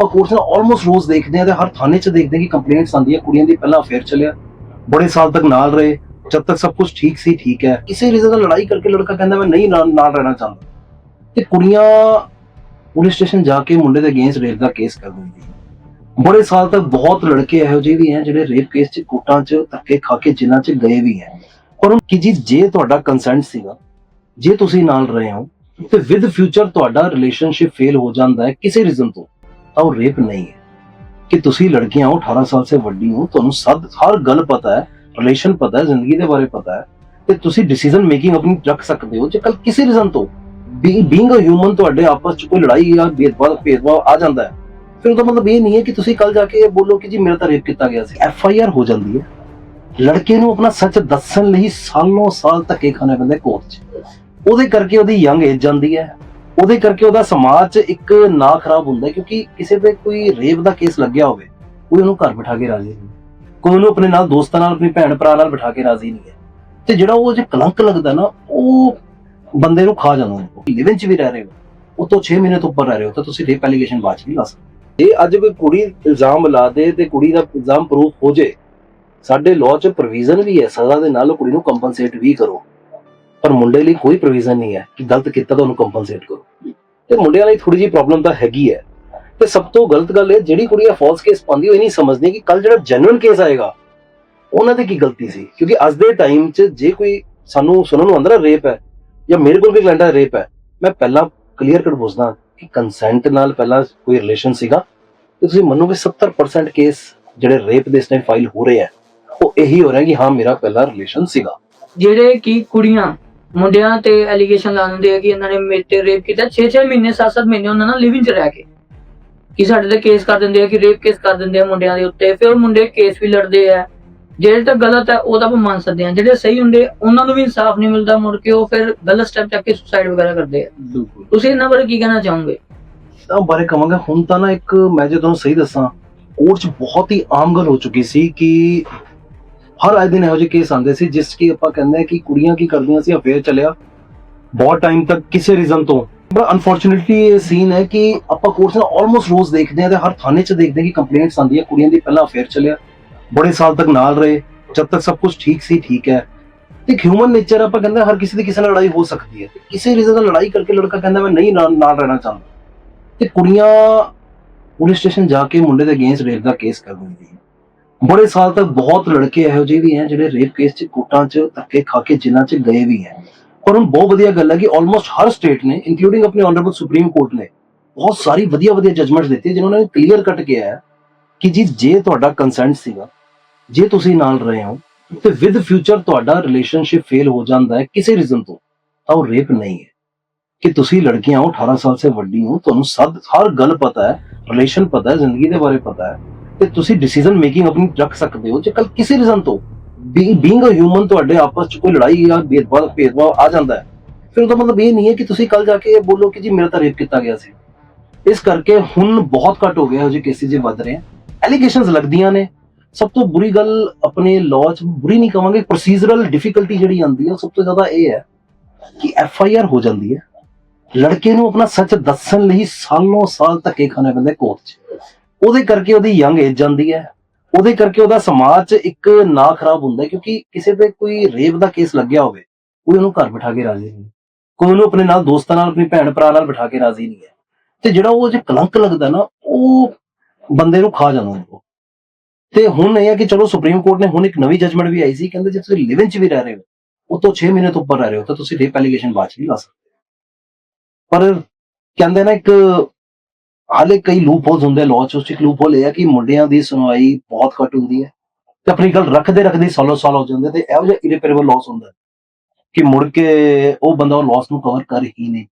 ਆਪਾਂ ਕੋਰਟ ਨਾਲ ਆਲਮੋਸਟ ਰੋਜ਼ ਦੇਖਦੇ ਆ ਤੇ ਹਰ ਥਾਣੇ 'ਚ ਦੇਖਦੇ ਆ ਕਿ ਕੰਪਲੇਂਟਸ ਆਉਂਦੀਆਂ, ਕੁੜੀਆਂ ਦੀ ਪਹਿਲਾਂ ਅਫੇਅਰ ਚੱਲਿਆ, ਬੜੇ ਸਾਲ ਤੱਕ ਨਾਲ ਰਹੇ, ਜਦ ਤੱਕ ਸਭ ਕੁਝ ਠੀਕ ਸੀ, ਠੀਕ ਹੈ। ਕਿਸੇ ਰੀਜ਼ਨ ਨਾਲ ਲੜਾਈ ਕਰਕੇ ਲੜਕਾ ਕਹਿੰਦਾ ਮੈਂ ਨਹੀਂ ਨਾਲ ਨਾਲ ਰਹਿਣਾ ਚਾਹੁੰਦਾ। ਤੇ ਕੁੜੀਆਂ ਪੁਲਿਸ ਸਟੇਸ਼ਨ ਜਾ ਕੇ ਮੁੰਡੇ ਦੇ ਅਗੇਂਸਟ ਰੇਪ ਦਾ ਕੇਸ ਕਰ ਦਿੰਦੀ ਬੜੇ ਸਾਲ ਤੱਕ ਬਹੁਤ ਲੜਕੇ ਇਹੋ ਜਿਹੇ ਵੀ ਹੈ, ਜਿਹੜੇ ਰੇਪ ਕੇਸ 'ਚ, ਕੋਟਾਂ 'ਚ, ਧੱਕੇ ਖਾ ਕੇ ਜਿਨ੍ਹਾਂ 'ਚ ਗਏ ਵੀ ਹੈ। ਪਰ ਉਹ ਕਿ ਜੀ, ਜੇ ਤੁਹਾਡਾ ਕੰਸੈਂਟ ਸੀਗਾ, ਜੇ ਤੁਸੀਂ ਨਾਲ ਰਹੇ ਹੋ, ਤੇ ਵਿਦ ਫਿਊਚਰ ਤੁਹਾਡਾ ਰਿਲੇਸ਼ਨਸ਼ਿਪ ਫੇਲ ਹੋ ਜਾਂਦਾ ਹੈ, ਕਿਸੇ ਰੀਜ਼ਨ ਤੋਂ। ਤਾਂ ਉਹ ਰੇਪ ਨਹੀਂ ਹੈ। ਕਿ ਤੁਸੀਂ ਲੜਕੀਆਂ ਹੋ 18 ਸਾਲ ਸੇ ਵੱਡੀ ਹੋ, ਤੁਹਾਨੂੰ ਸਭ ਹਰ ਗੱਲ ਪਤਾ ਹੈ ਰਿਲੇਸ਼ਨ ਪਤਾ ਹੈ, ਜ਼ਿੰਦਗੀ ਦੇ ਬਾਰੇ ਪਤਾ ਹੈ, ਤੇ ਤੁਸੀਂ ਡਿਸੀਜਨ ਮੇਕਿੰਗ ਆਪਣੀ ਰੱਖ ਸਕਦੇ ਹੋ। ਜੇ ਕੱਲ ਕਿਸੇ ਰੀਜ਼ਨ ਤੋਂ ਬੀਇੰਗ ਅ ਹਿਊਮਨ ਤੁਹਾਡੇ ਆਪਸ ਚ ਕੋਈ ਲੜਾਈ ਜਾਂ ਭੇਦਭਾਵ ਭੇਦਭਾਵ ਆ ਜਾਂਦਾ ਹੈ, ਫਿਰ ਉਹਦਾ ਮਤਲਬ ਇਹ ਨਹੀਂ ਹੈ ਕਿ ਤੁਸੀਂ ਕੱਲ ਜਾ ਕੇ ਇਹ ਬੋਲੋ ਕਿ ਜੀ ਮੇਰਾ ਤਾਂ ਰੇਪ ਕੀਤਾ ਗਿਆ ਸੀ। ਐਫ ਆਈ ਆਰ ਹੋ ਜਾਂਦੀ ਹੈ। ਲੜਕੇ ਨੂੰ ਆਪਣਾ ਸੱਚ ਦੱਸਣ ਲਈ ਸਾਲੋਂ ਸਾਲ ਧੱਕੇ ਖਾਣੇ ਪੈਂਦੇ ਕੋਰਟ 'ਚ। ਉਹਦੇ ਕਰਕੇ ਉਹਦੀ ਯੰਗ ਏਜ ਜਾਂਦੀ ਹੈ। ਉਹਦੇ ਕਰਕੇ ਉਹਦਾ ਸਮਾਜ 'ਚ ਇੱਕ ਨਾਂ ਖਰਾਬ ਹੁੰਦਾ ਕਿਉਂਕਿ ਕਿਸੇ ਤੇ ਕੋਈ ਰੇਪ ਦਾ ਕੇਸ ਲੱਗਿਆ ਹੋਵੇ, ਕੋਈ ਉਹਨੂੰ ਘਰ ਬਿਠਾ ਕੇ ਰਾਜ਼ੀ ਨਹੀਂ। ਕੋਈ ਉਹਨੂੰ ਆਪਣੇ ਨਾਲ ਦੋਸਤਾਂ ਨਾਲ, ਆਪਣੀ ਭੈਣ ਭਰਾ ਨਾਲ ਬਿਠਾ ਕੇ ਰਾਜ਼ੀ ਨਹੀਂ ਹੈ। ਤੇ ਜਿਹੜਾ ਉਹ ਜੇ ਕਲੰਕ ਲੱਗਦਾ ਨਾ, ਉਹ ਬੰਦੇ ਨੂੰ ਖਾ ਜਾਂਦਾ ਉਹਨੂੰ। ਲਿਵਿੰਗ 'ਚ ਵੀ ਰਹਿ ਰਹੇ ਹੋ, ਉਹ ਤੋਂ 6 ਮਹੀਨੇ ਤੋਂ ਉੱਪਰ ਰਹਿ ਰਹੇ ਹੋ, ਤਾਂ ਤੁਸੀਂ ਰੇਪ ਐਲੀਗੇਸ਼ਨ ਬਾਅਦ 'ਚ ਨਹੀਂ ਲਾ ਸਕਦੇ ਜੇ ਅੱਜ ਕੋਈ ਕੁੜੀ ਇਲਜ਼ਾਮ ਲਾ ਦੇ ਤੇ ਕੁੜੀ ਦਾ ਇਲਜ਼ਾਮ ਪ੍ਰੂਫ ਹੋ ਜੇ, ਸਾਡੇ ਲਾਅ 'ਚ ਪ੍ਰੋਵੀਜ਼ਨ ਵੀ ਹੈ, ਸਜ਼ਾ ਦੇ ਨਾਲ ਉਹ ਕੁੜੀ ਨੂੰ ਕੰਪਨਸੇਟ ਵੀ ਕਰੋ। ਪਰ ਮੁੰਡੇ ਲਈ ਕੋਈ ਪ੍ਰੋਵੀਜ਼ਨ ਨਹੀਂ ਹੈ ਕਿ ਗਲਤ ਕੀਤਾ ਤਾਂ ਕੰਪਨਸੇਟ ਕਰੋ। ਤੇ ਮੁੰਡਿਆਂ ਲਈ ਥੋੜੀ ਜਿਹੀ ਪ੍ਰੋਬਲਮ ਤਾਂ ਹੈਗੀ ਹੈ। ਤੇ ਸਭ ਤੋਂ ਗਲਤ ਗੱਲ ਇਹ, ਜਿਹੜੀ ਕੁੜੀ ਫਾਲਸ ਕੇਸ ਪਾਉਂਦੀ ਉਹ ਨਹੀਂ ਸਮਝਦੀ ਕਿ ਕੱਲ ਜਿਹੜਾ ਜੈਨੂਇਨ ਕੇਸ ਆਏਗਾ, ਉਹਨਾਂ ਦੀ ਕੀ ਗਲਤੀ ਸੀ? ਕਿਉਂਕਿ ਅੱਜ ਦੇ ਟਾਈਮ 'ਚ ਜੇ ਕੋਈ ਸਾਨੂੰ, ਸੁਣਨ ਨੂੰ ਆਂਦਾ ਰੇਪ ਹੈ, ਜਾਂ ਮੇਰੇ ਕੋਲ ਵੀ ਕਲੈਂਡਾ ਰੇਪ ਹੈ, ਮੈਂ ਪਹਿਲਾਂ ਕਲੀਅਰ ਕੱਟ ਪੁੱਛਦਾ ਕਿ ਕੰਸੈਂਟ ਨਾਲ ਪਹਿਲਾਂ ਕੋਈ ਰਿਲੇਸ਼ਨ ਸੀਗਾ? ਤੇ ਤੁਸੀਂ ਮੰਨੋਗੇ 70% ਕੇਸ ਜਿਹੜੇ ਰੇਪ ਦੇ ਇਸ ਟਾਈਮ ਫਾਈਲ ਹੋ ਰਹੇ ਆ ਉਹ ਇਹੀ ਹੋ ਰਿਹਾ ਕਿ ਹਾਂ, ਮੇਰਾ ਪਹਿਲਾ ਰਿਲੇਸ਼ਨ ਸੀਗਾ। ਜਿਹੜੇ ਕਿ ਕੁੜੀਆਂ ਮੁੰਡਿਆਂ ਤੇ ਐਲੀਗੇਸ਼ਨ ਲਾ ਦਿੰਦੇ ਆ ਕਿ ਇਹਨਾਂ ਨੇ ਮੇਰੇ ਤੇ ਰੇਪ ਕੀਤਾ। 6-6 ਮਹੀਨੇ 7-7 ਮਹੀਨੇ ਉਹਨਾਂ ਨਾਲ ਲਿਵਿੰਗ ਚ ਰਹਿ ਕੇ। ਕਿ ਸਾਡੇ ਤੇ ਕੇਸ ਕਰ ਦਿੰਦੇ ਆ ਕਿ ਰੇਪ ਕੇਸ ਕਰ ਦਿੰਦੇ ਆ ਮੁੰਡਿਆਂ ਦੇ ਉੱਤੇ। ਫਿਰ ਮੁੰਡੇ ਕੇਸ ਵੀ ਲੜਦੇ ਆ। ਜਿਹੜੇ ਤਾਂ ਗਲਤ ਹੈ ਉਹ ਤਾਂ ਆਪਾਂ ਮੰਨ ਸਕਦੇ ਆ। ਜਿਹੜੇ ਸਹੀ ਹੁੰਦੇ ਉਹਨਾਂ ਨੂੰ ਵੀ ਇਨਸਾਫ ਨਹੀਂ ਮਿਲਦਾ ਮੁੜ ਕੇ ਉਹ ਫਿਰ ਗਲਤ ਸਟੈਪ ਚੱਕ ਕੇ ਸੁਸਾਈਡ ਵਗੈਰਾ ਕਰਦੇ ਆ। ਬਿਲਕੁਲ। ਤੁਸੀਂ ਇਹਨਾਂ ਬਾਰੇ ਕੀ ਕਹਿਣਾ ਚਾਹੋਗੇ? ਤਾਂ ਬਾਰੇ ਕਵਾਂਗਾ ਹੁਣ ਤਾਂ ਨਾ ਇੱਕ ਮੈਂ ਜੇ ਤੁਹਾਨੂੰ ਸਹੀ ਦੱਸਾਂ ਕੋਰਟ 'ਚ ਬਹੁਤ ਹੀ ਆਮ ਗੱਲ ਹੋ ਚੁੱਕੀ ਸੀ ਕਿ ਹਰ ਆਏ ਦਿਨ ਇਹੋ ਜਿਹੇ ਕੇਸ ਆਉਂਦੇ ਸੀ, ਜਿਸ ਕੀ ਆਪਾਂ ਕਹਿੰਦੇ ਆ ਕਿ ਕੁੜੀਆਂ ਕੀ ਕਰਦੀਆਂ ਸੀ ਅਫੇਅਰ ਚੱਲਿਆ। ਬਹੁਤ ਟਾਈਮ ਤੱਕ ਕਿਸੇ ਰੀਜ਼ਨ ਤੋਂ। ਬੜਾ ਅਨਫੋਰਚੂਨੇਟਲੀ ਇਹ ਸੀਨ ਹੈ ਕਿ ਆਪਾਂ ਕੋਰਟ ਨਾਲ ਆਲਮੋਸਟ ਰੋਜ਼ ਦੇਖਦੇ ਆ ਤੇ ਹਰ ਥਾਣੇ 'ਚ ਦੇਖਦੇ ਆ ਕਿ ਕੰਪਲੇਂਟਸ ਆਉਂਦੀਆਂ, ਕੁੜੀਆਂ ਦੀ ਪਹਿਲਾਂ ਅਫੇਅਰ ਚੱਲਿਆ। ਬੜੇ ਸਾਲ ਤੱਕ ਨਾਲ ਰਹੇ, ਜਦ ਤੱਕ ਸਭ ਕੁਝ ਠੀਕ ਸੀ, ਠੀਕ ਹੈ। ਤੇ ਇੱਕ ਹਿਊਮਨ ਨੇਚਰ ਆਪਾਂ ਕਹਿੰਦੇ ਹਰ ਕਿਸੇ ਦੀ ਕਿਸੇ ਨਾਲ ਲੜਾਈ ਹੋ ਸਕਦੀ ਹੈ। ਕਿਸੇ ਰੀਜ਼ਨ ਨਾਲ ਲੜਾਈ ਕਰਕੇ ਲੜਕਾ ਕਹਿੰਦਾ, ਮੈਂ ਨਹੀਂ ਨਾਲ ਨਾਲ ਰਹਿਣਾ ਚਾਹੁੰਦਾ। ਤੇ ਕੁੜੀਆਂ ਪੁਲਿਸ ਸਟੇਸ਼ਨ ਜਾ ਕੇ ਮੁੰਡੇ ਦੇ ਅਗੇਂਸਟ ਰੇਪ ਦਾ ਕੇਸ ਕਰ ਦਿੰਦੀ ਹੈ ਬੜੇ ਸਾਲ ਤੱਕ ਬਹੁਤ ਲੜਕੇ ਇਹੋ ਜਿਹੇ ਵੀ ਹੈ ਜਿਹੜੇ ਰੇਪ ਕੇਸ 'ਚ ਕੋਟਾਂ 'ਚ, ਧੱਕੇ ਖਾ ਕੇ ਜਿਨ੍ਹਾਂ 'ਚ ਗਏ ਵੀ ਹੈ। ਪਰ ਹੁਣ ਬਹੁਤ ਵਧੀਆ ਗੱਲ ਹੈ ਕਿ ਆਲਮੋਸਟ ਹਰ ਸਟੇਟ ਨੇ ਇਨਕਲੂਡਿੰਗ ਆਪਣੇ ਆਨਰੇਬਲ ਸੁਪਰੀਮ ਕੋਰਟ ਨੇ, ਬਹੁਤ ਸਾਰੀ ਵਧੀਆ ਵਧੀਆ ਜਜਮੈਂਟਸ ਦਿੱਤੀ ਜਿਨ੍ਹਾਂ ਨੇ ਕਲੀਅਰ ਕੱਟ ਕਿਹਾ ਹੈ ਕਿ ਜੀ, ਜੇ ਤੁਹਾਡਾ ਕੰਸੈਂਟ ਸੀਗਾ, ਜੇ ਤੁਸੀਂ ਨਾਲ ਰਹੇ ਹੋ, ਤੇ ਵਿਦ ਫਿਊਚਰ ਤੁਹਾਡਾ ਰਿਲੇਸ਼ਨਸ਼ਿਪ ਫੇਲ ਹੋ ਜਾਂਦਾ ਹੈ ਕਿਸੇ ਰੀਜ਼ਨ ਤੋਂ, ਤਾਂ ਉਹ ਰੇਪ ਨਹੀਂ ਹੈ। ਕਿ ਤੁਸੀਂ ਲੜਕੀਆਂ ਹੋ 18 ਸਾਲ ਸੇ ਵੱਡੀ ਹੋ, ਤੁਹਾਨੂੰ ਸਭ, ਹਰ ਗੱਲ ਪਤਾ ਹੈ ਰਿਲੇਸ਼ਨ ਪਤਾ ਹੈ, ਜ਼ਿੰਦਗੀ ਦੇ ਬਾਰੇ ਪਤਾ ਹੈ। ਤੇ ਤੁਸੀਂ ਡਿਸੀਜਨ ਮੇਕਿੰਗ ਆਪਣੀ ਰੱਖ ਸਕਦੇ ਹੋ। ਜੇ ਕੱਲ ਕਿਸੇ ਰੀਜ਼ਨ ਤੋਂ ਬੀਇੰਗ ਅ ਹਿਊਮਨ ਤੁਹਾਡੇ ਆਪਸ ਚ ਕੋਈ ਲੜਾਈ ਜਾਂ ਭੇਦਭਾਵ ਭੇਦਭਾਵ ਆ ਜਾਂਦਾ ਹੈ, ਫਿਰ ਉਹਦਾ ਮਤਲਬ ਇਹ ਨਹੀਂ ਹੈ ਕਿ ਤੁਸੀਂ ਕੱਲ ਜਾ ਕੇ ਇਹ ਬੋਲੋ ਕਿ ਜੀ ਮੇਰਾ ਤਾਂ ਰੇਪ ਕੀਤਾ ਗਿਆ ਸੀ। ਇਸ ਕਰਕੇ ਹੁਣ ਬਹੁਤ ਘੱਟ ਹੋ ਗਿਆ ਇਹੋ ਜਿਹੇ ਕੇਸਿਸ ਜੇ ਵੱਧ ਰਹੇ ਆ। ਐਲੀਗੇਸ਼ਨਸ ਲੱਗਦੀਆਂ ਨੇ। ਸਭ ਤੋਂ ਬੁਰੀ ਗੱਲ ਆਪਣੇ ਲਾਅ ਚ ਬੁਰੀ ਨਹੀਂ ਕਵਾਂਗੇ ਪ੍ਰੋਸੀਜਰਲ ਡਿਫਿਕਲਟੀ ਜਿਹੜੀ ਆਉਂਦੀ ਹੈ ਸਭ ਤੋਂ ਜ਼ਿਆਦਾ ਇਹ ਹੈ ਕਿ ਐਫ ਆਈ ਆਰ ਹੋ ਜਾਂਦੀ ਹੈ। ਲੜਕੇ ਨੂੰ ਆਪਣਾ ਸੱਚ ਦੱਸਣ ਲਈ ਸਾਲੋਂ ਸਾਲ ਧੱਕੇ ਖਾਣੇ ਪੈਂਦੇ ਕੋਰਟ 'ਚ। ਉਹਦੇ ਕਰਕੇ ਉਹਦੀ ਯੰਗ ਏਜ ਜਾਂਦੀ ਹੈ। ਉਹਦੇ ਕਰਕੇ ਉਹਦਾ ਸਮਾਜ 'ਚ ਇੱਕ ਨਾ ਖਰਾਬ ਹੁੰਦਾ ਕਿਉਂਕਿ ਕਿਸੇ ਤੇ ਕੋਈ ਰੇਪ ਦਾ ਕੇਸ ਲੱਗਿਆ ਹੋਵੇ, ਕੋਈ ਉਹਨੂੰ ਘਰ ਬਿਠਾ ਕੇ ਰਾਜ਼ੀ ਨਹੀਂ। ਕੋਈ ਉਹਨੂੰ ਆਪਣੇ ਨਾਲ ਦੋਸਤਾਂ ਨਾਲ, ਆਪਣੀ ਭੈਣ ਭਰਾ ਨਾਲ ਬਿਠਾ ਕੇ ਰਾਜ਼ੀ ਨਹੀਂ ਹੈ। ਤੇ ਜਿਹੜਾ ਉਹ ਜੇ ਕਲੰਕ ਲੱਗਦਾ ਨਾ, ਉਹ ਬੰਦੇ ਨੂੰ ਖਾ ਜਾਂਦਾ ਉਹ। ਤੇ ਹੁਣ ਇਹ ਹੈ ਕਿ ਚਲੋ ਸੁਪਰੀਮ ਕੋਰਟ ਨੇ ਹੁਣ ਇੱਕ ਨਵੀਂ ਜਜਮੈਂਟ ਵੀ ਆਈ ਸੀ, ਕਹਿੰਦੇ ਜੇ ਤੁਸੀਂ ਲਿਵਿੰਗ 'ਚ ਵੀ ਰਹਿ ਰਹੇ ਹੋ, ਉਹ ਤੋਂ 6 ਮਹੀਨੇ ਤੋਂ ਉੱਪਰ ਰਹਿ ਰਹੇ ਹੋ, ਤਾਂ ਤੁਸੀਂ ਰੇਪ ਐਲੀਗੇਸ਼ਨ ਬਾਅਦ 'ਚ ਨਹੀਂ ਲਾ ਸਕਦੇ ਪਰ ਕਹਿੰਦੇ ਨਾ ਇੱਕ ਹਾਲੇ ਕਈ ਲੂਪ ਹੋਲਸ ਹੁੰਦੇ ਲਾਅ 'ਚ ਉਸ 'ਚ ਲੂਪ ਹੋਲ ਇਹ ਹੈ ਕਿ ਮੁੰਡਿਆਂ ਦੀ ਸੁਣਵਾਈ ਬਹੁਤ ਘੱਟ ਹੁੰਦੀ ਹੈ। ਤੇ ਆਪਣੀ ਗੱਲ ਰੱਖਦੇ ਰੱਖਦੇ ਸਾਲੋ ਸਾਲ ਹੋ ਜਾਂਦੇ ਤੇ ਇਹੋ ਜਿਹਾ ਇਰੇਪੇਰੇਬਲ ਲਾਸ ਹੁੰਦਾ ਕਿ ਮੁੜ ਕੇ ਉਹ ਬੰਦਾ ਉਹ ਲਾਸ ਨੂੰ ਕਵਰ ਕਰ ਹੀ ਨਹੀਂ।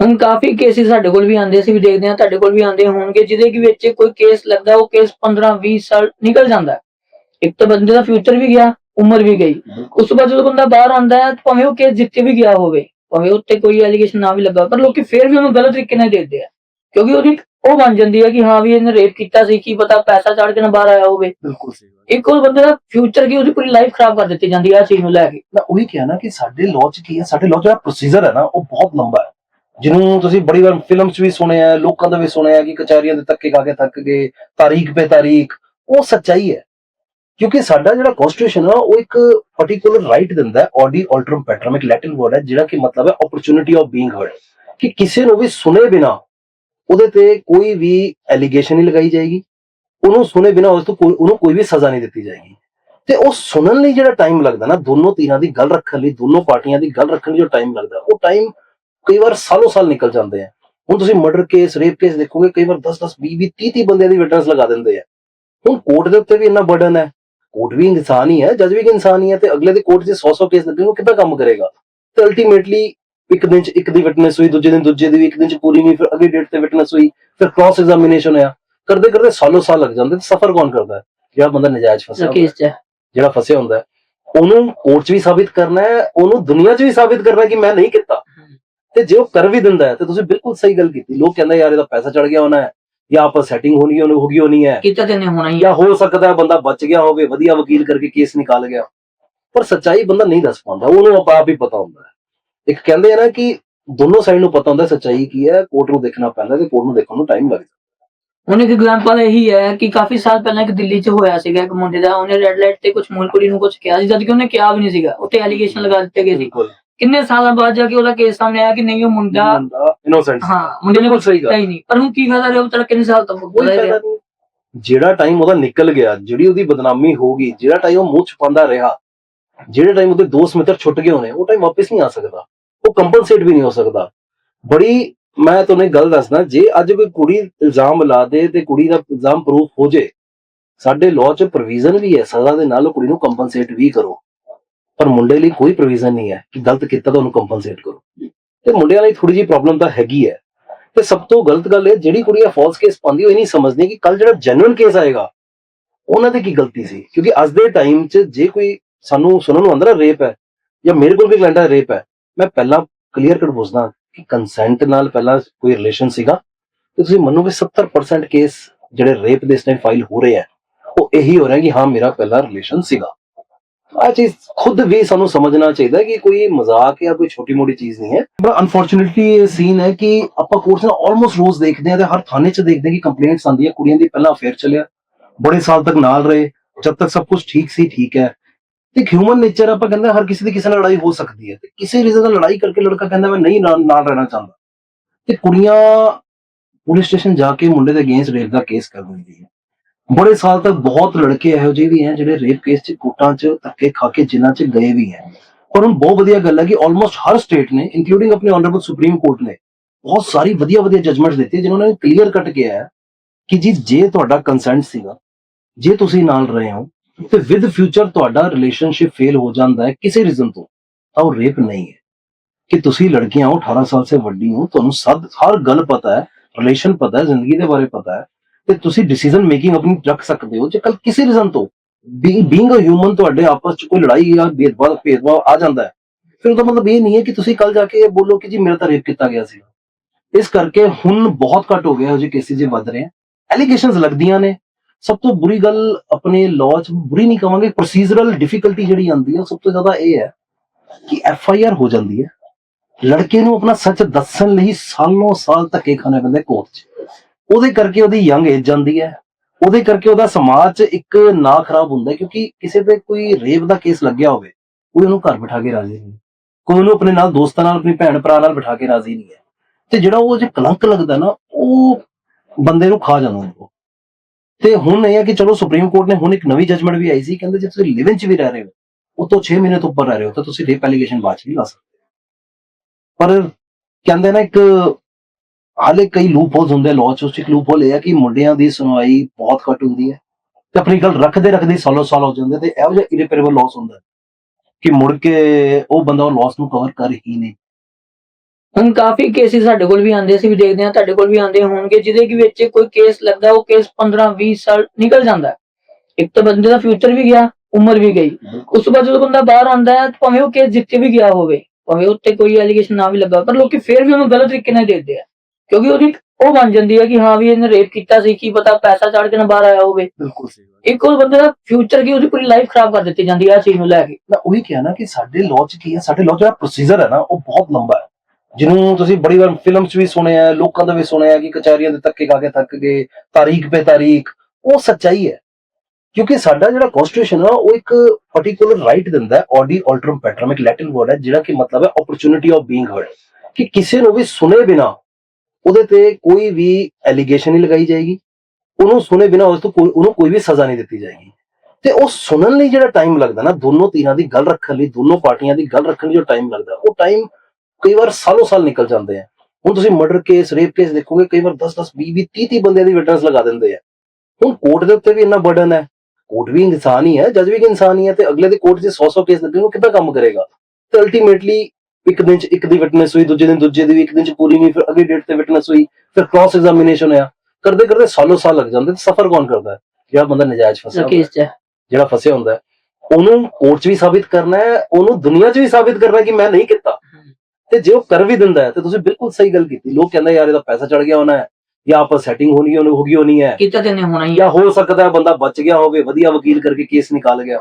ਹੁਣ ਕਾਫੀ ਕੇਸਿਸ ਸਾਡੇ ਕੋਲ ਵੀ ਆਉਂਦੇ ਅਸੀਂ ਵੀ ਦੇਖਦੇ ਹਾਂ ਤੁਹਾਡੇ ਕੋਲ ਵੀ ਆਉਂਦੇ ਹੋਣਗੇ ਜਿਹਦੇ ਕਿ ਵਿੱਚ ਕੋਈ ਕੇਸ ਲੱਗਦਾ ਉਹ ਕੇਸ 15 20 ਸਾਲ ਨਿਕਲ ਜਾਂਦਾ। ਇੱਕ ਤਾਂ ਬੰਦੇ ਦਾ ਫਿਊਚਰ ਵੀ ਗਿਆ ਉਮਰ ਵੀ ਗਈ। ਉਸ ਤੋਂ ਬਾਅਦ ਜਦੋਂ ਬੰਦਾ ਬਾਹਰ ਆਉਂਦਾ ਹੈ ਭਾਵੇਂ ਉਹ ਕੇਸ ਜਿੱਤੇ ਵੀ ਗਿਆ ਹੋਵੇ ਭਾਵੇਂ ਉੱਤੇ ਕੋਈ ਐਲੀਗੇਸ਼ਨ ਨਾ ਵੀ ਲੱਗਾ ਪਰ ਲੋਕੀ ਫੇਰ ਵੀ ਉਹਨੂੰ ਗਲਤ ਤਰੀਕੇ ਨਾਲ ਦੇਖਦੇ ਆ। ਕਿਉਂਕਿ ਉਹਦੀ ਉਹ ਬਣ ਜਾਂਦੀ ਹੈ ਕਿ ਹਾਂ ਵੀ ਇਹਨੇ ਰੇਪ ਕੀਤਾ ਸੀ ਕੀ ਪਤਾ ਪੈਸਾ ਚੜ ਕੇ ਨਾ ਬਾਹਰ ਆਇਆ ਹੋਵੇ। ਬਿਲਕੁਲ ਸਹੀ ਗੱਲ। ਇੱਕ ਉਹ ਬੰਦੇ ਦਾ ਫਿਊਚਰ ਕੀ ਉਹਦੀ ਪੂਰੀ ਲਾਈਫ ਖਰਾਬ ਕਰ ਦਿੱਤੀ ਜਾਂਦੀ ਹੈ ਆ ਚੀਜ਼ ਨੂੰ ਲੈ ਕੇ। ਮੈਂ ਉਹੀ ਕਿਹਾ ਨਾ ਕਿ ਸਾਡੇ ਲਾਅ 'ਚ ਕੀ ਹੈ ਸਾਡੇ ਲਾਅ 'ਚ ਜਿਹੜਾ ਪ੍ਰੋਸੀਜਰ ਹੈ ਨਾ ਉਹ ਬਹੁਤ ਲੰਬਾ ਹੈ। ਜਿਹਨੂੰ ਤੁਸੀਂ ਬੜੀ ਵਾਰ ਫਿਲਮਸ ਵੀ ਸੁਣਿਆ ਲੋਕਾਂ ਦਾ ਵੀ ਸੁਣਿਆ ਕਿ ਕਚਹਿਰੀਆਂ ਦੇ ਧੱਕੇ ਖਾ ਕੇ ਥੱਕ ਗਏ ਤਾਰੀਖ 'ਤੇ ਤਾਰੀਖ ਉਹ ਸੱਚਾਈ ਹੈ। ਕਿਉਂਕਿ ਸਾਡਾ ਜਿਹੜਾ ਕਨਸਟੀਟਿਊਸ਼ਨ ਆ ਉਹ ਇੱਕ ਪਾਰਟਿਕੂਲਰ ਰਾਈਟ ਦਿੰਦਾ ਹੈ ਆਡੀ ਆਲਟਰਮ ਪੈਟਰਮ ਇੱਕ ਲੈਟਿਨ ਵਰਡ ਹੈ ਜਿਹੜਾ ਕਿ ਮਤਲਬ ਹੈ ਓਪਰਚ्युनिटी ਆਫ ਬੀਇੰਗ ਹਰਡ ਕਿ ਕਿਸੇ ਨੂੰ ਵੀ ਸੁਨੇ ਬਿਨਾ ਉਹਦੇ ਤੇ ਕੋਈ ਵੀ ਐਲੀਗੇਸ਼ਨ ਨਹੀਂ ਲਗਾਈ ਜਾਏਗੀ। ਉਹਨੂੰ ਸੁਨੇ ਬਿਨਾ ਉਸ ਤੋਂ ਕੋਈ, ਉਹਨੂੰ ਕੋਈ ਵੀ ਸਜ਼ਾ ਨਹੀਂ ਦਿੱਤੀ ਜਾਏਗੀ। ਤੇ ਉਹ ਸੁਣਨ ਲਈ ਜਿਹੜਾ ਟਾਈਮ ਲੱਗਦਾ ਨਾ, ਦੋਨੋਂ ਧਿਰਾਂ ਦੀ ਗੱਲ ਰੱਖਣ ਲਈ, ਦੋਨੋਂ ਪਾਰਟੀਆਂ ਦੀ ਗੱਲ ਰੱਖਣ ਲਈ ਜੋ ਟਾਈਮ ਲੱਗਦਾ, ਉਹ ਟਾਈਮ ਕਈ ਵਾਰ ਸਾਲੋਂ ਸਾਲ ਨਿਕਲ ਜਾਂਦੇ ਆ। ਹੁਣ ਤੁਸੀਂ ਮਰਡਰ ਕੇਸ ਰੇਪ ਕੇਸ ਦੇਖੋਗੇ, ਕਈ ਵਾਰ 10 10 20 20 30 30 ਬੰਦਿਆਂ ਦੀ ਵਿਟਨੈਸ ਲਗਾ ਦਿੰਦੇ ਆ। ਹੁਣ ਕੋਰਟ ਦੇ ਉੱਤੇ ਵੀ ਇੰਨਾ ਬਰਡਨ ਹੈ। ਕੋਰਟ ਵੀ ਇਨਸਾਨ ਹੀ ਹੈ ਜੱਜ ਵੀ ਇਨਸਾਨ ਹੀ ਹੈ ਤੇ ਅਗਲੇ ਦੇ ਕੋਰਟ 'ਚ 100 100 ਕੇਸ ਲੱਗੇ ਉਹ ਕਿੱਦਾਂ ਕੰਮ ਕਰੇਗਾ? ਤੇ ਅਲਟੀਮੇਟਲੀ ਇੱਕ ਦਿਨ 'ਚ ਇੱਕ ਦੀ ਵਿਟਨੈਸ ਹੋਈ ਦੂਜੇ ਦਿਨ ਦੂਜੇ ਦੀ ਵੀ ਇੱਕ ਦਿਨ 'ਚ ਪੂਰੀ ਨਹੀਂ ਫਿਰ ਅਗਲੀ ਡੇਟ ਤੇ ਵਿਟਨੈਸ ਹੋਈ ਫਿਰ ਕ੍ਰਾਸ ਐਗਜ਼ਾਮੀਨੇਸ਼ਨ ਹੋਇਆ। ਕਰਦੇ ਕਰਦੇ ਸਾਲੋਂ ਸਾਲ ਲੱਗ ਜਾਂਦੇ ਤੇ ਸਫਰ ਕੌਣ ਕਰਦਾ ਹੈ? ਜਿਹੜਾ ਬੰਦਾ ਨਜਾਇਜ਼ ਫਸਿਆ ਹੁੰਦਾ ਹੈ। ਕੇਸ ਚ। ਹੈ। ਜਿਹੜਾ ਫਸਿਆ ਹੁੰਦਾ ਹੈ, ਉਹਨੂੰ ਕੋਰਟ 'ਚ ਵੀ ਸਾਬਿਤ ਕਰਨਾ ਹੈ ਉਹਨੂੰ ਦੁਨੀਆ 'ਚ ਵੀ ਸਾਬਿਤ ਕਰਨਾ ਹੈ ਕਿ ਮੈਂ ਨਹੀਂ ਕੀਤਾ। ਤੇ ਜੇ ਉਹ ਕਰ ਵੀ ਦਿੰਦਾ ਹੈ ਤੇ ਤੁਸੀਂ ਬਿਲਕੁਲ ਸਹੀ ਗੱਲ ਕੀਤੀ। ਲੋਕ ਕਹਿੰਦੇ ਯਾਰ ਇਹਦਾ ਪੈਸਾ ਚੜ ਗਿਆ ਹੋਣਾ ਹੈ ਜਾਂ ਆਪਸ ਸੈਟਿੰਗ ਹੋਣੀ ਹੋਣੀ ਹੋਗੀ ਹੋਣੀ ਹੈ। ਕੀਤਾ ਤੇ ਨਹੀਂ ਹੋਣਾ ਹੀ ਹੈ। ਜਾਂ ਹੋ ਸਕਦਾ ਹੈ ਬੰਦਾ ਬਚ ਗਿਆ ਹੋਵੇ ਵਧੀਆ ਵਕੀਲ ਕਰਕੇ ਕੇਸ ਨਿਕਾਲ ਗਿਆ। ਪਰ ਸੱਚਾਈ ਬੰਦਾ ਨਹੀਂ ਦੱਸ ਪਾਉਂਦਾ ਉਹਨੂੰ ਆਪ ਆਪ ਹੀ ਪਤਾ ਹੁੰਦਾ ਹੈ। ਇੱਕ ਕਹਿੰਦੇ ਆ ਨਾ ਕਿ ਦੋਨੋਂ ਸਾਈਡ ਨੂੰ ਪਤਾ ਹੁੰਦਾ ਸੱਚਾਈ ਕੀ ਹੈ ਕੋਰਟ ਨੂੰ ਦੇਖਣਾ ਪੈਂਦਾ ਤੇ ਕੋਰਟ ਨੂੰ ਦੇਖਣ ਨੂੰ ਟਾਈਮ ਲੱਗਦਾ ਹੁਣ ਇੱਕ ਐਗਜ਼ਾਮਪਲ ਇਹੀ ਹੈ ਕਿ ਕਾਫੀ ਸਾਲ ਪਹਿਲਾਂ ਇੱਕ ਦਿੱਲੀ 'ਚ ਹੋਇਆ ਸੀਗਾ ਇੱਕ ਮੁੰਡੇ ਦਾ ਉਹਨੇ ਰੈੱਡ ਲਾਈਟ ਤੇ ਕੁਝ ਮੂਲ ਕੁੜੀ ਨੂੰ ਕੁਝ ਕਿਹਾ ਸੀ ਜਦ ਕਿ ਉਹਨੇ ਕਿਹਾ ਵੀ ਨਹੀਂ ਸੀਗਾ ਉੱਤੇ ਐਲੀਗੇਸ਼ਨ ਲਗਾ ਦਿੱਤੇ ਗਏ ਸੀ। ਬਿਲਕੁਲ। ਕਿੰਨੇ ਸਾਲਾਂ ਬਾਅਦ ਜਾ ਕੇ ਉਹਦਾ ਕੇਸ ਸਾਹਮਣੇ ਆਇਆ ਕਿ ਨਹੀਂ ਉਹ ਮੁੰਡਾ ਇਨੋਸੈਂਟ ਹਾਂ ਮੁੰਡੇ ਨੇ ਬਿਲਕੁਲ ਕੁਝ ਸਹੀ ਕੀਤਾ ਗੱਲ ਹੀ ਨਹੀਂ। ਪਰ ਹੁਣ ਕੀ ਫਾਇਦਾ ਰਿਹਾ ਵਿਚਾਰਾ ਕਿੰਨੇ ਸਾਲ ਤੱਕ ਕੋਈ ਭੁਗਤਦਾ ਫਾਇਦਾ ਰਿਹਾ। ਨਹੀਂ। ਜਿਹੜਾ ਟਾਈਮ ਉਹਦਾ ਨਿਕਲ ਗਿਆ ਜਿਹੜੀ ਉਹਦੀ ਬਦਨਾਮੀ ਹੋ ਗਈ ਜਿਹੜਾ ਟਾਈਮ ਉਹ ਮੂੰਹ ਛੁਪਾਉਂਦਾ ਰਿਹਾ ਜਿਹੜੇ ਟਾਈਮ ਉਹਦੇ ਦੋਸਤ ਮਿੱਤਰ ਛੁੱਟ ਗਏ ਹੋਣੇ, ਉਹ ਟਾਈਮ ਵਾਪਸ ਨਹੀਂ ਆ ਸਕਦਾ। ਉਹ ਕੰਪਨਸੇਟ ਵੀ ਨਹੀਂ ਹੋ ਸਕਦਾ। ਬੜੀ, ਮੈਂ ਤੁਹਾਨੂੰ ਇੱਕ ਗੱਲ ਦੱਸਦਾ, ਜੇ ਅੱਜ ਕੋਈ ਕੁੜੀ ਇਲਜ਼ਾਮ ਲਾ ਦੇ ਤੇ ਕੁੜੀ ਦਾ ਇਲਜ਼ਾਮ ਪ੍ਰੂਫ ਹੋ ਜੇ, ਸਾਡੇ ਲਾਅ 'ਚ ਪ੍ਰੋਵੀਜ਼ਨ ਵੀ ਹੈ, ਸਜ਼ਾ ਦੇ ਨਾਲ ਕੁੜੀ ਨੂੰ ਕੰਪਨਸੇਟ ਵੀ ਕਰੋ। ਪਰ ਮੁੰਡੇ ਲਈ ਕੋਈ ਪ੍ਰੋਵੀਜ਼ਨ ਨਹੀਂ ਹੈ ਕਿ ਗਲਤ ਕੀਤਾ ਤਾਂ ਉਹਨੂੰ ਕੰਪਨਸੇਟ ਕਰੋ। ਤੇ ਮੁੰਡਿਆਂ ਲਈ ਥੋੜੀ ਜਿਹੀ ਪ੍ਰੋਬਲਮ ਤਾਂ ਹੈਗੀ ਹੈ। ਤੇ ਸਭ ਤੋਂ ਗਲਤ ਗੱਲ ਇਹ, ਜਿਹੜੀ ਕੁੜੀ ਆ ਫਾਲਸ ਕੇਸ ਪਾਉਂਦੀ, ਉਹ ਇਹ ਨਹੀਂ ਸਮਝਦੀ ਕਿ ਕੱਲ ਜਿਹੜਾ ਜੈਨੂਇਨ ਕੇਸ ਆਏਗਾ, ਉਹਨਾਂ ਦੀ ਕੀ ਗਲਤੀ ਸੀ? ਕਿਉਂਕਿ ਅੱਜ ਦੇ ਟਾਈਮ 'ਚ ਜੇ ਕੋਈ ਸਾਨੂੰ ਸੁਣਨ ਨੂੰ ਆਂਦਾ ਰੇਪ ਹੈ। ਜਾਂ ਮੇਰੇ ਕੋਲ ਵੀ ਕਲੈਂਟ ਹੈ ਰੇਪ ਹੈ। ਮੈਂ ਪਹਿਲਾਂ ਕਲੀਅਰ ਕਰ ਪੁੱਛਦਾ ਕਿ ਕੰਸੈਂਟ ਨਾਲ ਪਹਿਲਾਂ ਕੋਈ ਰਿਲੇਸ਼ਨ ਸੀਗਾ? ਤੇ ਤੁਸੀਂ ਮੰਨੋਗੇ 70% ਕੇਸ ਜਿਹੜੇ ਰੇਪ ਦੇ ਇਸ ਟਾਈਮ ਫਾਈਲ ਹੋ ਰਹੇ ਆ ਉਹ ਇਹੀ ਹੋ ਰਿਹਾ ਕਿ ਹਾਂ, ਮੇਰਾ ਪਹਿਲਾ ਰਿਲੇਸ਼ਨ ਸੀਗਾ। ਆ ਚੀਜ਼ ਖੁਦ ਵੀ ਸਾਨੂੰ ਸਮਝਣਾ ਚਾਹੀਦਾ ਕਿ ਕੋਈ ਮਜ਼ਾਕ ਜਾਂ ਕੋਈ ਛੋਟੀ ਮੋਟੀ ਚੀਜ਼ ਨਹੀਂ ਹੈ। ਬੜਾ ਅਨਫੋਰਚੂਨੇਟਲੀ ਇਹ ਸੀਨ ਹੈ ਕਿ ਆਪਾਂ ਕੋਰਟ ਨਾਲ ਆਲਮੋਸਟ ਰੋਜ਼ ਦੇਖਦੇ ਹਾਂ ਤੇ ਹਰ ਥਾਣੇ 'ਚ ਦੇਖਦੇ ਹਾਂ ਕਿ ਕੰਪਲੇਂਟਸ ਆਉਂਦੀਆਂ, ਕੁੜੀਆਂ ਦੀ ਪਹਿਲਾਂ ਅਫੇਅਰ ਚੱਲਿਆ, ਬੜੇ ਸਾਲ ਤੱਕ ਨਾਲ ਰਹੇ, ਜਦ ਤੱਕ ਸਭ ਕੁਝ ਠੀਕ ਸੀ, ਠੀਕ ਹੈ। ਤੇ ਹਿਊਮਨ ਨੇਚਰ ਆਪਾਂ ਕਹਿੰਦੇ ਹਰ ਕਿਸੇ ਦੀ ਕਿਸੇ ਨਾਲ ਲੜਾਈ ਹੋ ਸਕਦੀ ਹੈ ਤੇ ਕਿਸੇ ਰੀਜ਼ਨ ਨਾਲ ਲੜਾਈ ਕਰਕੇ ਲੜਕਾ ਕਹਿੰਦਾ ਮੈਂ ਨਹੀਂ ਨਾਲ ਨਾਲ ਰਹਿਣਾ ਚਾਹੁੰਦਾ। ਤੇ ਕੁੜੀਆਂ ਪੁਲਿਸ ਸਟੇਸ਼ਨ ਜਾ ਕੇ ਮੁੰਡੇ ਦੇ ਅਗੇਂਸਟ ਰੇਪ ਦਾ ਕੇਸ ਕਰ ਦਿੰਦੀ ਹੈ ਬੜੇ ਸਾਲ ਤੱਕ ਬਹੁਤ ਲੜਕੇ ਇਹੋ ਜਿਹੇ ਵੀ ਹੈ, ਜਿਹੜੇ ਰੇਪ ਕੇਸ 'ਚ ਕੋਟਾਂ 'ਚ, ਧੱਕੇ ਖਾ ਕੇ ਜਿਨ੍ਹਾਂ 'ਚ ਗਏ ਵੀ ਹੈ। ਪਰ ਹੁਣ ਬਹੁਤ ਵਧੀਆ ਗੱਲ ਹੈ ਕਿ ਆਲਮੋਸਟ ਹਰ ਸਟੇਟ ਨੇ ਇਨਕਲੂਡਿੰਗ ਆਪਣੇ ਆਨਰੇਬਲ ਸੁਪਰੀਮ ਕੋਰਟ ਨੇ, ਬਹੁਤ ਸਾਰੀ ਵਧੀਆ ਵਧੀਆ ਜਜਮੈਂਟਸ ਦਿੱਤੀ ਜਿਨ੍ਹਾਂ ਨੇ ਕਲੀਅਰ ਕੱਟ ਕਿਹਾ ਹੈ ਕਿ ਜੀ, ਜੇ ਤੁਹਾਡਾ ਕੰਸੈਂਟ ਸੀਗਾ, ਜੇ ਤੁਸੀਂ ਨਾਲ ਰਹੇ ਹੋ ਤੇ ਵਿਦ ਫਿਊਚਰ ਤੁਹਾਡਾ ਰਿਲੇਸ਼ਨਸ਼ਿਪ ਫੇਲ ਹੋ ਜਾਂਦਾ ਹੈ ਕਿਸੇ ਰੀਜ਼ਨ ਤੋਂ, ਤਾਂ ਉਹ ਰੇਪ ਨਹੀਂ ਹੈ। ਕਿ ਤੁਸੀਂ ਲੜਕੀਆਂ ਹੋ 18 ਸਾਲ ਸੇ ਵੱਡੀ ਹੋ, ਤੁਹਾਨੂੰ ਸਭ, ਹਰ ਗੱਲ ਪਤਾ ਹੈ ਰਿਲੇਸ਼ਨ ਪਤਾ ਹੈ, ਜ਼ਿੰਦਗੀ ਦੇ ਬਾਰੇ ਪਤਾ ਹੈ, ਤੇ ਤੁਸੀਂ ਡਿਸੀਜਨ ਮੇਕਿੰਗ ਆਪਣੀ ਰੱਖ ਸਕਦੇ ਹੋ। ਜੇ ਕੱਲ ਕਿਸੇ ਰੀਜ਼ਨ ਤੋਂ ਬੀਇੰਗ ਅ ਹਿਊਮਨ ਤੁਹਾਡੇ ਆਪਸ ਚ ਕੋਈ ਲੜਾਈ ਜਾਂ ਭੇਦਭਾਵ ਭੇਦਭਾਵ ਆ ਜਾਂਦਾ ਹੈ, ਫਿਰ ਉਹਦਾ ਮਤਲਬ ਇਹ ਨਹੀਂ ਹੈ ਕਿ ਤੁਸੀਂ ਕੱਲ ਜਾ ਕੇ ਇਹ ਬੋਲੋ ਕਿ ਜੀ ਮੇਰਾ ਤਾਂ ਰੇਪ ਕੀਤਾ ਗਿਆ ਸੀ। ਇਸ ਕਰਕੇ ਹੁਣ ਬਹੁਤ ਘੱਟ ਹੋ ਗਿਆ ਉਹ ਜਿਹੇ ਕੇਸਿਸ ਜੇ ਵੱਧ ਰਹੇ ਆ ਐਲੀਗੇਸ਼ਨਸ ਲੱਗਦੀਆਂ ਨੇ ਸਭ ਤੋਂ ਬੁਰੀ ਗੱਲ ਆਪਣੇ ਲਾਅ ਚ ਬੁਰੀ ਨਹੀਂ ਕਵਾਂਗੇ ਪ੍ਰੋਸੀਜਰਲ ਡਿਫਿਕਲਟੀ ਜਿਹੜੀ ਆਉਂਦੀ ਹੈ ਸਭ ਤੋਂ ਜ਼ਿਆਦਾ ਇਹ ਹੈ ਕਿ ਐਫ ਆਈ ਆਰ ਹੋ ਜਾਂਦੀ ਹੈ। ਲੜਕੇ ਨੂੰ ਆਪਣਾ ਸੱਚ ਦੱਸਣ ਲਈ ਸਾਲੋਂ ਸਾਲ ਧੱਕੇ ਖਾਣੇ ਪੈਂਦੇ ਕੋਰਟ 'ਚ। ਉਹਦੇ ਕਰਕੇ ਉਹਦੀ ਯੰਗ ਏਜ ਜਾਂਦੀ ਹੈ। ਉਹਦੇ ਕਰਕੇ ਉਹਦਾ ਸਮਾਜ 'ਚ ਇੱਕ ਨਾਂ ਖਰਾਬ ਹੁੰਦਾ ਕਿਉਂਕਿ ਕਿਸੇ ਤੇ ਕੋਈ ਰੇਪ ਦਾ ਕੇਸ ਲੱਗਿਆ ਹੋਵੇ ਕੋਈ ਉਹਨੂੰ ਘਰ ਬਿਠਾ ਕੇ ਰਾਜ਼ੀ ਨਹੀਂ। ਕੋਈ ਉਹਨੂੰ ਆਪਣੇ ਨਾਲ ਦੋਸਤਾਂ ਨਾਲ, ਆਪਣੀ ਭੈਣ ਭਰਾ ਨਾਲ ਬਿਠਾ ਕੇ ਰਾਜ਼ੀ ਨਹੀਂ ਹੈ। ਤੇ ਜਿਹੜਾ ਉਹ ਜੇ ਕਲੰਕ ਲੱਗਦਾ ਨਾ, ਉਹ ਬੰਦੇ ਨੂੰ ਖਾ ਜਾਂਦਾ ਉਹਨੂੰ। ਤੇ ਹੁਣ ਇਹ ਹੈ ਕਿ ਚਲੋ ਸੁਪਰੀਮ ਕੋਰਟ ਨੇ ਹੁਣ ਇੱਕ ਨਵੀਂ ਜਜਮੈਂਟ ਵੀ ਆਈ ਸੀ, ਕਹਿੰਦੇ ਜੇ ਤੁਸੀਂ ਲਿਵਿੰਗ ਚ ਵੀ ਰਹਿ ਰਹੇ ਹੋ, ਉਹ ਤੋਂ 6 ਮਹੀਨੇ ਤੋਂ ਉੱਪਰ ਰਹਿ ਰਹੇ ਹੋ, ਤਾਂ ਤੁਸੀਂ ਰੇਪ ਐਲੀਗੇਸ਼ਨ ਬਾਅਦ ਚ ਵੀ ਲਾ ਸਕਦੇ ਪਰ ਕਹਿੰਦੇ ਨਾ ਇੱਕ ਹਾਲੇ ਕਈ ਲੂਪ ਹੋਲਸ ਹੁੰਦੇ ਲਾਅ ਚ ਉਸ 'ਚ ਲੂਪ ਹੋਲ ਇਹ ਹੈ ਕਿ ਮੁੰਡਿਆਂ ਦੀ ਸੁਣਵਾਈ ਬਹੁਤ ਘੱਟ ਹੁੰਦੀ ਹੈ ਤੇ ਆਪਣੀ ਗੱਲ ਰੱਖਦੇ ਰੱਖਦੇ ਸਾਲੋ ਸਾਲ ਹੋ ਜਾਂਦੇ ਤੇ ਇਹੋ ਜਿਹਾ ਇਰੇਪੇਰੇਬਲ ਲਾਸ ਹੁੰਦਾ ਕਿ ਮੁੜ ਕੇ ਉਹ ਬੰਦਾ ਉਹ ਲਾਸ ਨੂੰ ਕਵਰ ਕਰ ਹੀ ਨਹੀਂ। ਹੁਣ ਕਾਫੀ ਕੇਸਿਸ ਸਾਡੇ ਕੋਲ ਵੀ ਆਉਂਦੇ ਸੀ ਵੀ ਦੇਖਦੇ ਹਾਂ ਤੁਹਾਡੇ ਕੋਲ ਵੀ ਆਉਂਦੇ ਹੋਣਗੇ ਜਿਹਦੇ ਕਿ ਵਿੱਚ ਕੋਈ ਕੇਸ ਲੱਗਦਾ ਉਹ ਕੇਸ 15 20 ਸਾਲ ਨਿਕਲ ਜਾਂਦਾ। ਇੱਕ ਤਾਂ ਬੰਦੇ ਦਾ ਫਿਊਚਰ ਵੀ ਗਿਆ ਉਮਰ ਵੀ ਗਈ। ਉਸ ਤੋਂ ਬਾਅਦ ਜਦੋਂ ਬੰਦਾ ਬਾਹਰ ਆਉਂਦਾ ਹੈ ਭਾਵੇਂ ਉਹ ਕੇਸ ਜਿੱਤੇ ਵੀ ਗਿਆ ਹੋਵੇ ਭਾਵੇਂ ਉੱਤੇ ਕੋਈ ਐਲੀਗੇਸ਼ਨ ਨਾ ਵੀ ਲੱਗਾ ਪਰ ਲੋਕੀ ਫੇਰ ਵੀ ਉਹਨੂੰ ਗਲਤ ਤਰੀਕੇ ਨਾਲ ਦੇਖਦੇ ਆ। ਕਿਉਂਕਿ ਉਹਦੀ ਉਹ ਬਣ ਜਾਂਦੀ ਹੈ ਕਿ ਹਾਂ ਵੀ ਇਹਨੇ ਰੇਪ ਕੀਤਾ ਸੀ ਕੀ ਪਤਾ ਪੈਸਾ ਚੜ ਕੇ ਨਾ ਬਾਹਰ ਆਇਆ ਹੋਵੇ। ਬਿਲਕੁਲ ਸਹੀ ਇੱਕ ਉਹ ਬੰਦੇ ਦਾ ਫਿਊਚਰ ਕੀ ਉਹਦੀ ਪੂਰੀ ਲਾਈਫ ਖਰਾਬ ਕਰ ਦਿੱਤੀ ਜਾਂਦੀ ਹੈ ਆ ਚੀਜ਼ ਨੂੰ ਲੈ ਕੇ। ਮੈਂ ਉਹੀ ਕਿਹਾ ਨਾ ਕਿ ਸਾਡੇ ਲਾਅ 'ਚ ਕੀ ਹੈ ਸਾਡੇ ਲਾਅ ਜਿਹੜਾ ਪ੍ਰੋਸੀਜਰ ਹੈ ਨਾ ਉਹ ਬਹੁਤ ਲੰਬਾ ਹੈ। ਜਿਹਨੂੰ ਤੁਸੀਂ ਬੜੀ ਵਾਰ ਫਿਲਮਸ ਵੀ ਸੁਣਿਆ ਹੈ ਲੋਕਾਂ ਦਾ ਵੀ ਸੁਣਿਆ ਹੈ ਕਿ ਕਚਾਰੀਆਂ ਦੇ ਧੱਕੇ ਖਾ ਕੇ ਥੱਕ ਗਏ, ਤਾਰੀਖ 'ਤੇ ਤਾਰੀਖ, ਉਹ ਸੱਚਾਈ ਹੈ। ਕਿਉਂਕਿ ਸਾਡਾ ਜਿਹੜਾ ਕਨਸਟੀਟਿਊਸ਼ਨ ਆ, ਉਹ ਇੱਕ ਪਾਰਟਿਕੂਲਰ ਰਾਈਟ ਦਿੰਦਾ ਹੈ ਆਡੀ ਆਲਟਰਮ ਪੈਟਰਮ ਇੱਕ ਲੈਟਿਨ ਵਰਡ ਹੈ, ਜਿਹੜਾ ਕਿ ਮਤਲਬ ਹੈ ਓਪਰਚ्युनिटी ਆਫ ਬੀਇੰਗ ਹਰਡ ਕਿ ਕਿਸੇ ਨੂੰ ਵੀ ਸੁਨੇ ਬਿਨਾ ਉਹਦੇ ਤੇ ਕੋਈ ਵੀ ਐਲੀਗੇਸ਼ਨ ਨਹੀਂ ਲਗਾਈ ਜਾਏਗੀ। ਉਹਨੂੰ ਸੁਨੇ ਬਿਨਾ ਉਸ ਤੋਂ ਉਹਨੂੰ ਕੋਈ ਵੀ ਸਜ਼ਾ ਨਹੀਂ ਦਿੱਤੀ ਜਾਏਗੀ। ਤੇ ਉਹ ਸੁਣਨ ਲਈ ਜਿਹੜਾ ਟਾਈਮ ਲੱਗਦਾ ਨਾ, ਦੋਨੋਂ ਧਿਰਾਂ ਦੀ ਗੱਲ ਰੱਖਣ ਲਈ, ਦੋਨੋਂ ਪਾਰਟੀਆਂ ਦੀ ਗੱਲ ਰੱਖਣ ਲਈ ਜੋ ਟਾਈਮ ਲੱਗਦਾ, ਉਹ ਟਾਈਮ ਕਈ ਵਾਰ ਸਾਲੋਂ ਸਾਲ ਨਿਕਲ ਜਾਂਦੇ ਆ। ਹੁਣ ਤੁਸੀਂ ਮਰਡਰ ਕੇਸ ਰੇਪ ਕੇਸ ਦੇਖੋਗੇ ਕਈ ਵਾਰ 10 10 20 20 30 30 ਬੰਦਿਆਂ ਦੀ ਵਿਟਨੈਸ ਲਗਾ ਦਿੰਦੇ ਆ। ਹੁਣ ਕੋਰਟ ਦੇ ਉੱਤੇ ਵੀ ਇੰਨਾ ਬਰਡਨ ਹੈ। ਕੋਰਟ ਵੀ ਇਨਸਾਨ ਹੀ ਹੈ ਜੱਜ ਵੀ ਇਨਸਾਨ ਹੀ ਹੈ ਤੇ ਅਗਲੇ ਦੇ ਕੋਰਟ 'ਚ 100 100 ਕੇਸ ਲੱਗਣਗੇ ਉਹ ਕਿੱਦਾਂ ਕੰਮ ਕਰੇਗਾ? ਤੇ ਅਲਟੀਮੇਟਲੀ ਇੱਕ ਦਿਨ 'ਚ ਇੱਕ ਦੀ ਵਿਟਨੈਸ ਹੋਈ ਦੂਜੇ ਦਿਨ ਦੂਜੇ ਦੀ ਵੀ ਇੱਕ ਦਿਨ 'ਚ ਪੂਰੀ ਨਹੀਂ ਫਿਰ ਅਗਲੀ ਡੇਟ ਤੇ ਵਿਟਨੈਸ ਹੋਈ ਫਿਰ ਕ੍ਰਾਸ ਐਗਜ਼ਾਮੀਨੇਸ਼ਨ ਹੋਇਆ। ਕਰਦੇ ਕਰਦੇ ਸਾਲੋਂ ਸਾਲ ਲੱਗ ਜਾਂਦੇ ਤੇ ਸਫਰ ਕੌਣ ਕਰਦਾ ਹੈ? ਜਿਹੜਾ ਬੰਦਾ ਨਜਾਇਜ਼ ਫਸਿਆ ਹੁੰਦਾ। ਕੇਸ ਚ। ਜਿਹੜਾ ਫਸਿਆ ਹੁੰਦਾ ਉਹਨੂੰ ਕੋਰਟ 'ਚ ਵੀ ਸਾਬਿਤ ਕਰਨਾ ਹੈ ਉਹਨੂੰ ਦੁਨੀਆ 'ਚ ਵੀ ਸਾਬਿਤ ਕਰਨਾ ਕਿ ਮੈਂ ਨਹੀਂ ਕੀਤਾ। ਤੇ ਜੇ ਉਹ ਕਰ ਵੀ ਦਿੰਦਾ ਹੈ ਤੇ ਤੁਸੀਂ ਬਿਲਕੁਲ ਸਹੀ ਗੱਲ ਕੀਤੀ। ਲੋਕ ਕਹਿੰਦੇ ਯਾਰ ਇਹਦਾ ਪੈਸਾ ਚੜ ਗਿਆ ਹੋਣਾ ਹੈ ਜਾਂ ਆਪਾਂ ਸੈਟਿੰਗ ਹੋਣੀ ਹੋਣੀ ਹੋ ਗਈ ਹੋਣੀ ਹੈ ਕੀਤਾ ਤੇ ਹੋਣਾ ਹੀ ਹੈ ਜਾਂ ਹੋ। ਸਕਦਾ ਹੈ ਬੰਦਾ ਬਚ ਗਿਆ ਹੋਵੇ ਵਧੀਆ ਵਕੀਲ ਕਰਕੇ ਕੇਸ ਨਿਕਾਲ ਗਿਆ।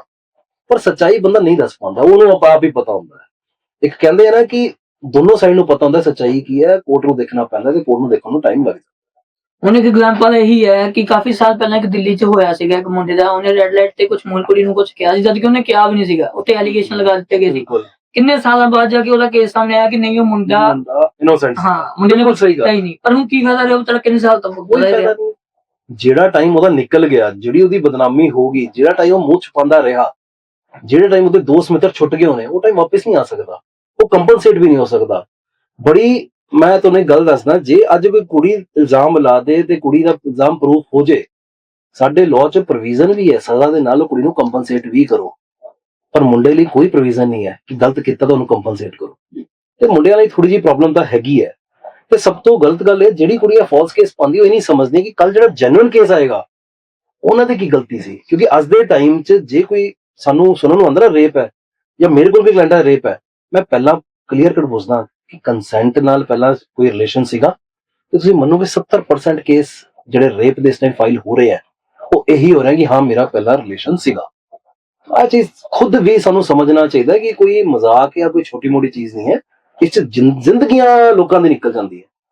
ਪਰ ਸੱਚਾਈ ਬੰਦਾ ਨਹੀਂ ਦੱਸ ਪਾਉਂਦਾ ਉਹਨੂੰ ਆਪ ਆਪ ਹੀ ਪਤਾ ਹੁੰਦਾ ਹੈ। ਇੱਕ ਕਹਿੰਦੇ ਆ ਨਾ ਕਿ ਦੋਨੋਂ ਸਾਈਡ ਨੂੰ ਪਤਾ ਹੁੰਦਾ ਸੱਚਾਈ ਕੀ ਹੈ ਕੋਰਟ ਨੂੰ ਦੇਖਣਾ ਪੈਂਦਾ ਤੇ ਕੋਰਟ ਨੂੰ ਦੇਖਣ ਨੂੰ ਟਾਈਮ ਲੱਗਦਾ ਹੁਣ ਇੱਕ ਐਗਜ਼ਾਮਪਲ ਇਹੀ ਹੈ ਕਿ ਕਾਫੀ ਸਾਲ ਪਹਿਲਾਂ ਇੱਕ ਦਿੱਲੀ 'ਚ ਹੋਇਆ ਸੀਗਾ ਇੱਕ ਮੁੰਡੇ ਦਾ ਉਹਨੇ ਰੈੱਡ ਲਾਈਟ ਤੇ ਕੁਝ ਮੂਲ ਕੁੜੀ ਨੂੰ ਕੁਝ ਕਿਹਾ ਸੀ ਜਦ ਕਿ ਉਹਨੇ ਕਿਹਾ ਵੀ ਨਹੀਂ ਸੀਗਾ। ਉੱਤੇ ਐਲੀਗੇਸ਼ਨ ਲਗਾ ਦਿੱਤੇ ਗਏ ਸੀ। ਬਿਲਕੁਲ। ਕਿੰਨੇ ਸਾਲਾਂ ਬਾਅਦ ਜਾ ਕੇ ਉਹਦਾ ਕੇਸ ਸਾਹਮਣੇ ਆਇਆ ਕਿ ਨਹੀਂ ਉਹ ਮੁੰਡਾ ਇਨੋਸੈਂਟ ਹਾਂ ਮੁੰਡੇ ਨੇ ਬਿਲਕੁਲ ਕੁਝ ਸਹੀ ਕੀਤਾ ਹੀ ਨਹੀਂ। ਪਰ ਹੁਣ ਕੀ ਫਾਇਦਾ ਰਿਹਾ ਉਹ ਤੇਰਾ ਕਿੰਨੇ ਸਾਲ ਤੱਕ ਕੋਈ ਫਾਇਦਾ ਰਿਹਾ। ਨਹੀਂ। ਜਿਹੜਾ ਟਾਈਮ ਉਹਦਾ ਨਿਕਲ ਗਿਆ ਜਿਹੜੀ ਉਹਦੀ ਬਦਨਾਮੀ ਹੋ ਗਈ ਜਿਹੜਾ ਟਾਈਮ ਉਹ ਮੂੰਹ ਛਪਾਉਂਦਾ ਰਿਹਾ ਜਿਹੜੇ ਟਾਈਮ ਉਹਦੇ ਦੋਸਤ ਮਿੱਤਰ ਛੁੱਟ ਗਏ ਹੋਣੇ ਉਹ ਟਾਈਮ ਵਾਪਸ ਨਹੀਂ ਆ ਸਕਦਾ। ਉਹ ਕੰਪਨਸੇਟ ਵੀ ਨਹੀਂ ਹੋ ਸਕਦਾ। ਬੜੀ ਮੈਂ ਤੁਹਾਨੂੰ ਇੱਕ ਗੱਲ ਦੱਸਦਾ ਜੇ ਅੱਜ ਕੋਈ ਕੁੜੀ ਇਲਜ਼ਾਮ ਲਾ ਦੇ ਤੇ ਕੁੜੀ ਦਾ ਇਲਜ਼ਾਮ ਪ੍ਰੂਫ ਹੋ ਜੇ ਸਾਡੇ ਲਾਅ 'ਚ ਪ੍ਰੋਵੀਜ਼ਨ ਵੀ ਹੈ ਸਜ਼ਾ ਦੇ ਨਾਲ ਉਹ ਕੁੜੀ ਨੂੰ ਕੰਪਨਸੇਟ ਵੀ ਕਰੋ। ਪਰ ਮੁੰਡੇ ਲਈ ਕੋਈ ਪ੍ਰੋਵੀਜ਼ਨ ਨਹੀਂ ਹੈ ਕਿ ਗਲਤ ਕੀਤਾ ਤਾਂ ਉਹਨੂੰ ਕੰਪਨਸੇਟ ਕਰੋ। ਤੇ ਮੁੰਡਿਆਂ ਲਈ ਥੋੜੀ ਜਿਹੀ ਪ੍ਰੋਬਲਮ ਤਾਂ ਹੈਗੀ ਹੈ। ਤੇ ਸਭ ਤੋਂ ਗਲਤ ਗੱਲ ਇਹ, ਜਿਹੜੀ ਕੁੜੀਆਂ ਆ ਫਾਲਸ ਕੇਸ ਪਾਉਂਦੀ ਉਹ ਇਹ ਨਹੀਂ ਸਮਝਦੀ ਕਿ ਕੱਲ ਜਿਹੜਾ ਜੈਨੂਇਨ ਕੇਸ ਆਏਗਾ, ਉਹਨਾਂ ਦੀ ਕੀ ਗਲਤੀ ਸੀ? ਕਿਉਂਕਿ ਅੱਜ ਦੇ ਟਾਈਮ 'ਚ ਜੇ ਕੋਈ ਸਾਨੂੰ, ਸੁਣਨ ਨੂੰ ਆਂਦਾ ਰੇਪ ਹੈ, ਜਾਂ ਮੇਰੇ ਕੋਲ ਵੀ ਕਲੈਂਡਾ ਰੇਪ ਹੈ, ਮੈਂ ਪਹਿਲਾਂ ਕਲੀਅਰ ਕਰ ਪੁੱਛਦਾ ਕਿ ਕੰਸੈਂਟ ਨਾਲ ਪਹਿਲਾਂ ਕੋਈ ਰਿਲੇਸ਼ਨ ਸੀਗਾ? ਤੇ ਤੁਸੀਂ ਮੰਨੋਗੇ 70% ਕੇਸ ਜਿਹੜੇ ਰੇਪ ਦੇ ਇਸ ਟਾਈਮ ਫਾਈਲ ਹੋ ਰਹੇ ਆ ਉਹ ਇਹੀ ਹੋ ਰਿਹਾ ਕਿ ਹਾਂ, ਮੇਰਾ ਪਹਿਲਾਂ ਰਿਲੇਸ਼ਨ ਸੀਗਾ। ਆ ਚੀਜ਼ ਖੁਦ ਵੀ ਸਾਨੂੰ ਸਮਝਣਾ ਚਾਹੀਦਾ ਕਿ ਕੋਈ ਮਜ਼ਾਕ ਜਾਂ ਕੋਈ ਛੋਟੀ ਮੋਟੀ ਚੀਜ਼ ਨਹੀਂ ਹੈ। ਇਸ 'ਚ ਜ਼ਿੰ- ਜ਼ਿੰਦਗੀਆਂ ਲੋਕਾਂ ਦੀ ਨਿਕਲ ਜਾਂਦੀ ਹੈ।